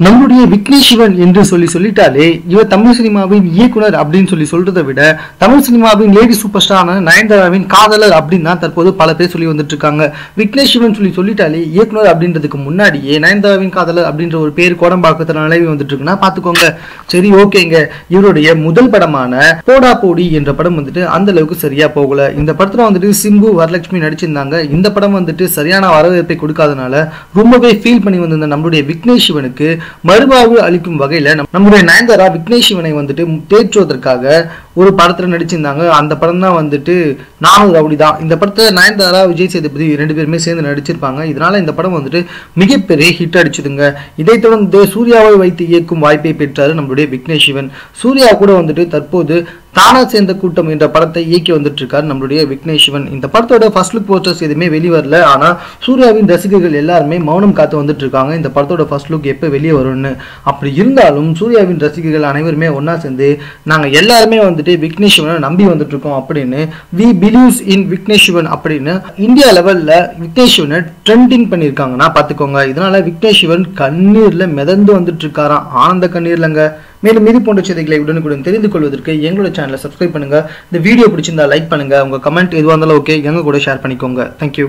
நம்மளுடைய விக்னேஷ் சிவன் என்று சொல்லி சொல்லிட்டாலே இவர் தமிழ் சினிமாவின் இயக்குனர் அப்படின்னு சொல்லி சொல்றதை விட தமிழ் சினிமாவின் லேடி சூப்பர் ஸ்டாரான நயன்தாராவின் காதலர் அப்படின்னு தான் தற்போது பல பேர் சொல்லி வந்துட்டு இருக்காங்க விக்னேஷ் சிவன் சொல்லி சொல்லிட்டாலே இயக்குனர் அப்படின்றதுக்கு முன்னாடியே நயன்தாராவின் காதலர் அப்படின்ற ஒரு பேர் கோடம்பாக்கத்துல நிலவி வந்துட்டு இருக்குன்னா பாத்துக்கோங்க சரி ஓகேங்க. இவருடைய முதல் படமான போடா போடி என்ற படம் வந்துட்டு அந்த அளவுக்கு சரியா போகல. இந்த படத்துல வந்துட்டு சிம்பு வரலட்சுமி நடிச்சிருந்தாங்க. இந்த படம் வந்துட்டு சரியான வரவேற்பை கொடுக்காதனால ரொம்பவே ஃபீல் பண்ணி வந்திருந்த நம்மளுடைய விக்னேஷ் சிவனுக்கு மறுவாழ்வு அளிக்கும் வகையில நம்முடைய நயன்தாரா விக்னேஷ் சிவனை வந்துட்டு தேற்றுவதற்காக ஒரு படத்தில் நடிச்சிருந்தாங்க. அந்த படம் தான் வந்துட்டு நானும் ரவுடி தான். இந்த படத்தை நயன்தாரா விஜய் சேதுபதி ரெண்டு பேருமே சேர்ந்து நடிச்சிருப்பாங்க. இதனால் இந்த படம் வந்துட்டு மிகப்பெரிய ஹிட் அடிச்சுதுங்க. இதைத் தொடர்ந்து சூர்யாவை வைத்து இயக்கும் வாய்ப்பை பெற்றார் நம்மளுடைய விக்னேஷ் சிவன். சூர்யா கூட வந்துட்டு தற்போது தானா சேர்ந்த கூட்டம் என்ற படத்தை இயக்கி வந்துட்டு இருக்காரு நம்மளுடைய விக்னேஷ் சிவன். இந்த படத்தோட ஃபர்ஸ்ட் லுக் போஸ்டர்ஸ் எதுவுமே வெளிவரல ஆனால் சூர்யாவின் ரசிகர்கள் எல்லாருமே மௌனம் காத்து வந்துட்டு இருக்காங்க இந்த படத்தோட ஃபர்ஸ்ட் லுக் எப்போ வெளியே வரும்னு. அப்படி இருந்தாலும் சூர்யாவின் ரசிகர்கள் அனைவருமே ஒன்றா சேர்ந்து நாங்கள் எல்லாருமே வந்து வந்துட்டு விக்னேஷ் சிவனை நம்பி வந்துட்டு இருக்கோம் அப்படின்னு we believes in Vignesh Shivan அப்படின்னு இந்தியா லெவல்ல விக்னேஷ் சிவனை ட்ரெண்டிங் பண்ணியிருக்காங்கன்னா பார்த்துக்கோங்க. இதனால விக்னேஷ் சிவன் கண்ணீர்ல மிதந்து வந்துட்டு இருக்காராம் ஆனந்த கண்ணீர்லங்க. மேலும் இது போன்ற செய்திகளை உடனுக்குடன் தெரிந்து கொள்வதற்கு எங்களோட சேனலை சப்ஸ்கிரைப் பண்ணுங்க. இந்த வீடியோ பிடிச்சிருந்தா லைக் பண்ணுங்க. உங்க கமெண்ட் எதுவாக இருந்தாலும் ஓகே எங்க கூட ஷேர் பண்ணிக்கோங்க. தேங்க்யூ